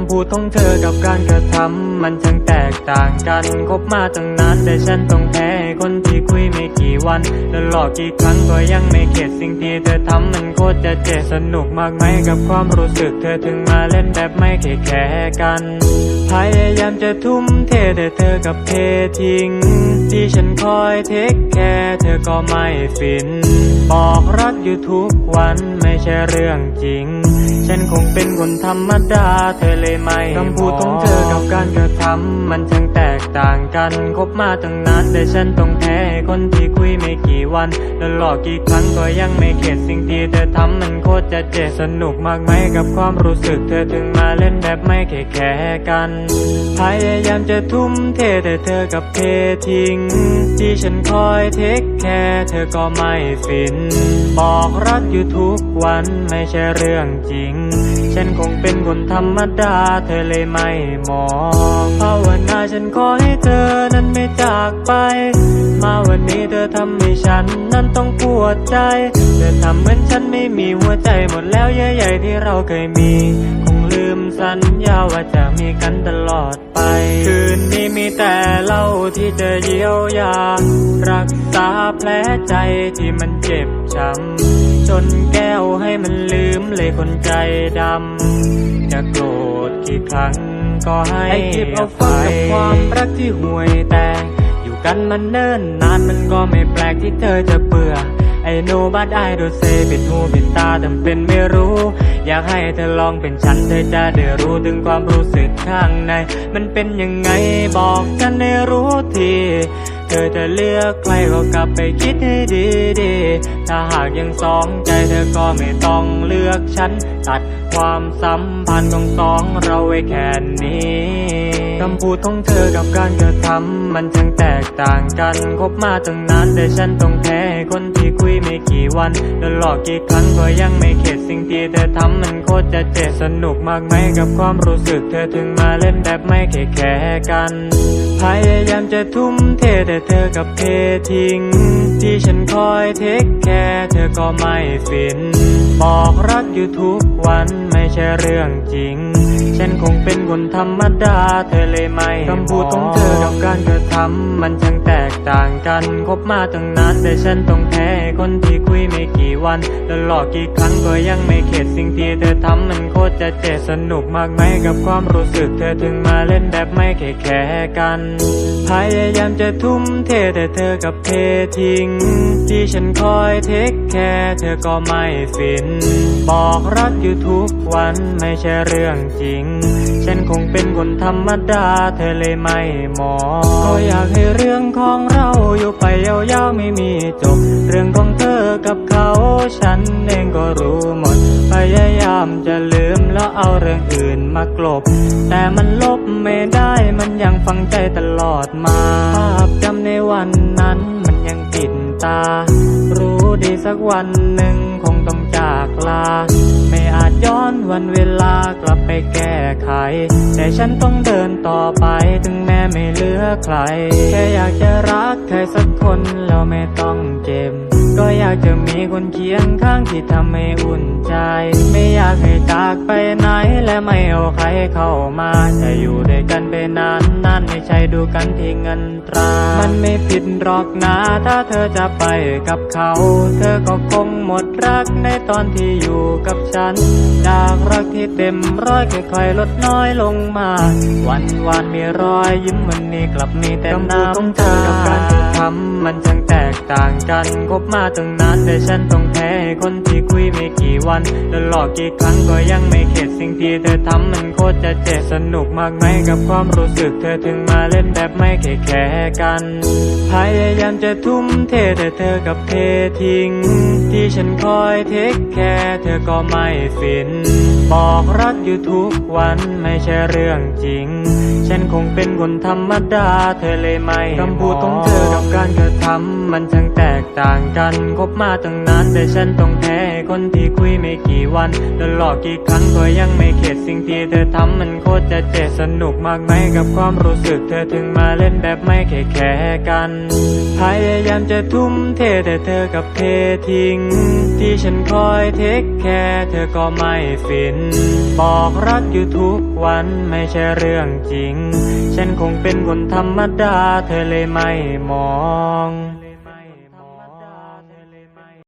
ำพูดของเธอกับการกระทำมันช่างแตกต่างกันคบมาตั้งนานแต่ฉันต้องแพ้คนท คุยไม่กี่วันแล้วหลอกกี่ครั้งก็ยังไม่เข็ดสิ่งที่เธอทำมันโคตรจะเจ็บสนุกมากไหมกับความรู้สึกเธอถึงมาเล่นแบบไม่แค่แค่กันพยายามจะทุ่มเทแต่เธอกับเททิ้ง ที่ฉันคอยเทคแคร์เธอก็ไม่ฟิน บอกรักอยู่ทุกวันไม่ใช่เรื่องจริง ฉันคงเป็นคนธรรมดาเธอเลยไม่คำพูดของเธอกับการกระทำมันช่างแตกต่างกันคบมาตั้งนานแต่ฉันต้องแพ้คนที่คุยไม่กี่วันแล้วหลอกกี่ครั้งก็ยังไม่เข็ดสิ่งที่เธอทำมันโคตรจะเจ็บสนุกมากไหมกับความรู้สึกเธอถึงมาเล่นแบบไม่แค่แค่กัน พยายามจะทุ่มเทแต่เธอกับเททิ้ง ที่ฉันคอยเทคแคร์เธอก็ไม่ฟิน บอกรักอยู่ทุกวันไม่ใช่เรื่องจริง ฉันคงเป็นคนธรรมดาเธอเลยไม่มองภาวนาฉันขอให้เธอนั้นไม่จากไป มาวันนี้เธอทำให้ฉัน นั้นต้องปวดใจ เธอทำเหมือนฉันไม่มีหัวใจหมดแล้วเยื่อใยที่เราเคยมี คงลืมสัญญาว่าจะมีกันตลอดไป คืนนี้มีแต่เราที่จะเยียวยา รักษาแผลใจที่มันเจ็บช้ำจนแก้วให้มันลืมเลยคนใจดำจะโกรธกี่ครั้งก็ให้เก็บเอาฟังกับความรักที่ห่วยแตก กันมันเนิ่นนานมันก็ไม่แปลกที่เธอจะเบื่อ ไอ้โนบัดไอโดเซปิดหูปิดตาทำเป็นไม่รู้ อยากให้เธอลองเป็นฉันเธอจะได้รู้ถึงความรู้สึกข้างใน มันเป็นยังไงบอกฉันให้รู้ที เธอจะเลือกใครก็กลับไปคิดให้ดีดีๆถ้าหากยังสองใจเธอก็ไม่ต้องเลือกฉัน ตัดความสัมพันธ์ของสองเราไว้แค่นี้คำพูดของเธอกับการกระทำมันช่างแตกต่างกันคบมาตั้งนานแต่ฉันต้องแพ้คนที่คุยไม่กี่วันแล้วหลอกกี่ครั้งก็ยังไม่เข็ดสิ่งที่เธอทำมันโคตรจะเจ็บสนุกมากไหมกับความรู้สึกเธอถึงมาเล่นแบบไม่แค่แค่กัน พยายามจะทุ่มเทแต่เธอกับเททิ้งที่ฉันคอยเทคแคร์เธอก็ไม่ฟิน บอกรักอยู่ทุกวันไม่ใช่เรื่องจริง ฉันคงเป็นคนธรรมดาเธอเลยไม่คำพูดของเธอกับการกระทำมันช่างแตกต่างกันคบมาตั้งนานแต่ฉันต้องแพ้คนที่คุยไม่กี่วันแล้วหลอกกี่ครั้งก็ยังไม่เข็ดสิ่งที่เธอทำมันโคตรจะเจ็บสนุกมากไหมกับความรู้สึกเธอถึงมาเล่นแบบไม่แค่แค่กันพยายามจะทุ่มเทแต่เธอกับเททิ้งที่ฉันคอยเทคแคร์เธอก็ไม่ฟิน บอกรักอยู่ทุกวันไม่ใช่เรื่องจริง ฉันคงเป็นคนธรรมดาเธอเลยไม่มอง ก็อยากให้เรื่องของเราอยู่ไปยาวๆไม่มีจบ เรื่องของเธอกับเขาฉันเองก็รู้หมด พยายามจะลืมแล้วเอาเรื่องอื่นมากลบ แต่มันลบไม่ได้มันยังฝังใจตลอดมาภาพจำในวันนั้น ตา รู้ดีสักวันหนึ่งคงต้องจากลา ไม่อาจย้อนวันเวลากลับไปแก้ไข แต่ฉันต้องเดินต่อไปถึงแม้ไม่เหลือใคร แค่อยากจะรักใครสักคนแล้วไม่ต้องเจ็บ ก็อยากจะมีคนเคียงข้างที่ทำให้อุ่นใจ ไม่อยากให้จากไปไหนและไม่เอาใครเข้ามาจะอยู่ด้วยกันไปนานนานไม่ใช่ดูกันที่เงินตรา มันไม่ผิดหรอกนะถ้าเธอจะไปกับเขา เธอก็คงหมดรักในตอนที่อยู่กับฉัน จากรักที่เต็มร้อยค่อยๆลดน้อยลงมา วันวานมีรอยยิ้มวันนี้กลับมีแต่น้ำตากับการ ต่างกันคบมาตั้งนานแต่ฉันต้องแพ้ให้คนที่คุยไม่กี่วันแล้วหลอกกี่ครั้งก็ยังไม่เข็ดสิ่งที่เธอทำมันโคตรจะเจ็บสนุกมากไหมกับความรู้สึกเธอถึงมาเล่นแบบไม่แค่แค่กันพยายามจะทุ่มเทแต่เธอกับเททิ้ง ที่ฉันคอยเทคแคร์เธอก็ไม่ฟิน บอกรักอยู่ทุกวันไม่ใช่เรื่องจริง ฉันคงเป็นคนธรรมดาเธอเลยไม่คำพูดของเธอกับการกระทำมันช่างแตกต่างกันคบมาตั้งนานแต่ฉันต้องแพ้คนที่คุยไม่กี่วันโดนหลอกกี่ครั้งก็ยังไม่เข็ดสิ่งที่เธอทำมันโคตรจะเจ็บสนุกมากไหมกับความรู้สึก เธอถึงมาเล่นแบบไม่แค่แค่กันพยายามจะทุ่มเทแต่เธอกับเททิ้ง ที่ฉันคอยเทคแคร์เธอก็ไม่ฟิน บอกรักอยู่ทุกวันไม่ใช่เรื่องจริง ฉันคงเป็นคนธรรมดาเธอเลยไม่มอง